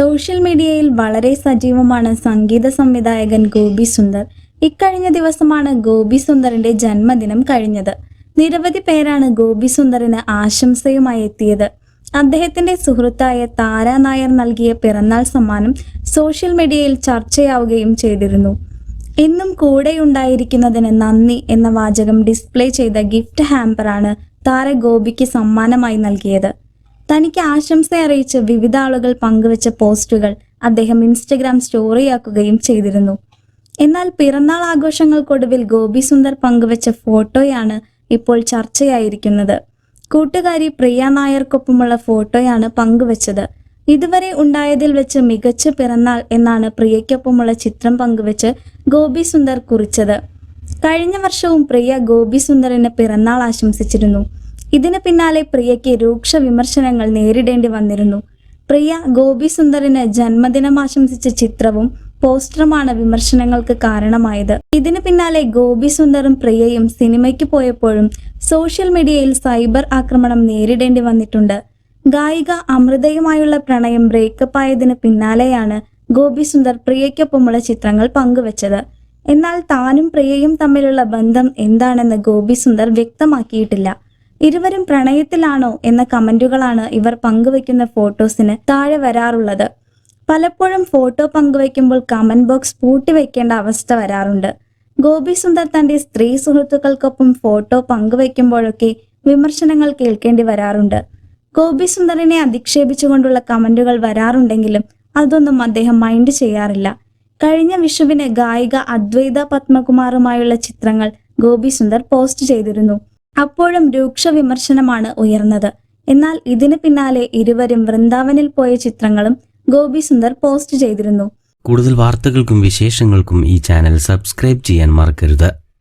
Social മീഡിയയിൽ വളരെ സജീവമാണ് സംഗീത സംവിധായകൻ ഗോപി സുന്ദർ. ഇക്കഴിഞ്ഞ ദിവസമാണ് ഗോപി സുന്ദറിന്റെ ജന്മദിനം കഴിഞ്ഞത്. നിരവധി പേരാണ് ഗോപി സുന്ദറിന് ആശംസയുമായി എത്തിയത്. അദ്ദേഹത്തിന്റെ സുഹൃത്തായ താര നായർ നൽകിയ പിറന്നാൾ സമ്മാനം സോഷ്യൽ മീഡിയയിൽ ചർച്ചയാവുകയും ചെയ്തിരുന്നു. എന്നും കൂടെയുണ്ടായിരിക്കുന്നതിന് നന്ദി എന്ന വാചകം ഡിസ്പ്ലേ ചെയ്ത ഗിഫ്റ്റ് ഹാമ്പറാണ് താര ഗോപിക്ക് സമ്മാനമായി നൽകിയത്. തനിക്ക് ആശംസ അറിയിച്ച് വിവിധ ആളുകൾ പങ്കുവച്ച പോസ്റ്റുകൾ അദ്ദേഹം ഇൻസ്റ്റഗ്രാം സ്റ്റോറിയാക്കുകയും ചെയ്തിരുന്നു. എന്നാൽ പിറന്നാൾ ആഘോഷങ്ങൾക്കൊടുവിൽ ഗോപി സുന്ദർ പങ്കുവച്ച ഫോട്ടോയാണ് ഇപ്പോൾ ചർച്ചയായിരിക്കുന്നത്. കൂട്ടുകാരി പ്രിയ നായർക്കൊപ്പമുള്ള ഫോട്ടോയാണ് പങ്കുവച്ചത്. ഇതുവരെ ഉണ്ടായതിൽ വെച്ച് മികച്ച പിറന്നാൾ എന്നാണ് പ്രിയയ്ക്കൊപ്പമുള്ള ചിത്രം പങ്കുവച്ച് ഗോപി സുന്ദർ കുറിച്ചത്. കഴിഞ്ഞ വർഷവും പ്രിയ ഗോപി സുന്ദറിന് പിറന്നാൾ ആശംസിച്ചിരുന്നു. ഇതിന് പിന്നാലെ പ്രിയയ്ക്ക് രൂക്ഷ വിമർശനങ്ങൾ നേരിടേണ്ടി വന്നിരുന്നു. പ്രിയ ഗോപി സുന്ദറിന് ജന്മദിനം ആശംസിച്ച ചിത്രവും പോസ്റ്ററുമാണ് വിമർശനങ്ങൾക്ക് കാരണമായത്. ഇതിന് പിന്നാലെ ഗോപി സുന്ദറും പ്രിയയും സിനിമയ്ക്ക് പോയപ്പോഴും സോഷ്യൽ മീഡിയയിൽ സൈബർ ആക്രമണം നേരിടേണ്ടി വന്നിട്ടുണ്ട്. ഗായിക അമൃതയുമായുള്ള പ്രണയം ബ്രേക്കപ്പ് ആയതിന് പിന്നാലെയാണ് ഗോപി സുന്ദർ പ്രിയയ്ക്കൊപ്പമുള്ള ചിത്രങ്ങൾ പങ്കുവച്ചത്. എന്നാൽ താനും പ്രിയയും തമ്മിലുള്ള ബന്ധം എന്താണെന്ന് ഗോപി സുന്ദർ വ്യക്തമാക്കിയിട്ടില്ല. ഇരുവരും പ്രണയത്തിലാണോ എന്ന കമന്റുകളാണ് ഇവർ പങ്കുവെക്കുന്ന ഫോട്ടോസിന് താഴെ വരാറുള്ളത്. പലപ്പോഴും ഫോട്ടോ പങ്കുവെക്കുമ്പോൾ കമന്റ് ബോക്സ് പൂട്ടിവെക്കേണ്ട അവസ്ഥ വരാറുണ്ട്. ഗോപി സുന്ദർ തന്റെ സ്ത്രീ സുഹൃത്തുക്കൾക്കൊപ്പം ഫോട്ടോ പങ്കുവെക്കുമ്പോഴൊക്കെ വിമർശനങ്ങൾ കേൾക്കേണ്ടി വരാറുണ്ട്. ഗോപി സുന്ദറിനെ അധിക്ഷേപിച്ചുകൊണ്ടുള്ള കമന്റുകൾ വരാറുണ്ടെങ്കിലും അതൊന്നും അദ്ദേഹം മൈൻഡ് ചെയ്യാറില്ല. കഴിഞ്ഞ വിഷുവിന് ഗായിക അദ്വൈത പത്മകുമാറുമായുള്ള ചിത്രങ്ങൾ ഗോപി സുന്ദർ പോസ്റ്റ് ചെയ്തിരുന്നു. അപ്പോഴും രൂക്ഷ വിമർശനമാണ് ഉയർന്നത്. എന്നാൽ ഇതിന് പിന്നാലെ ഇരുവരും വൃന്ദാവനിൽ പോയ ചിത്രങ്ങളും ഗോപി സുന്ദർ പോസ്റ്റ് ചെയ്തിരുന്നു. കൂടുതൽ വാർത്തകൾക്കും വിശേഷങ്ങൾക്കും ഈ ചാനൽ സബ്സ്ക്രൈബ് ചെയ്യാൻ മറക്കരുത്.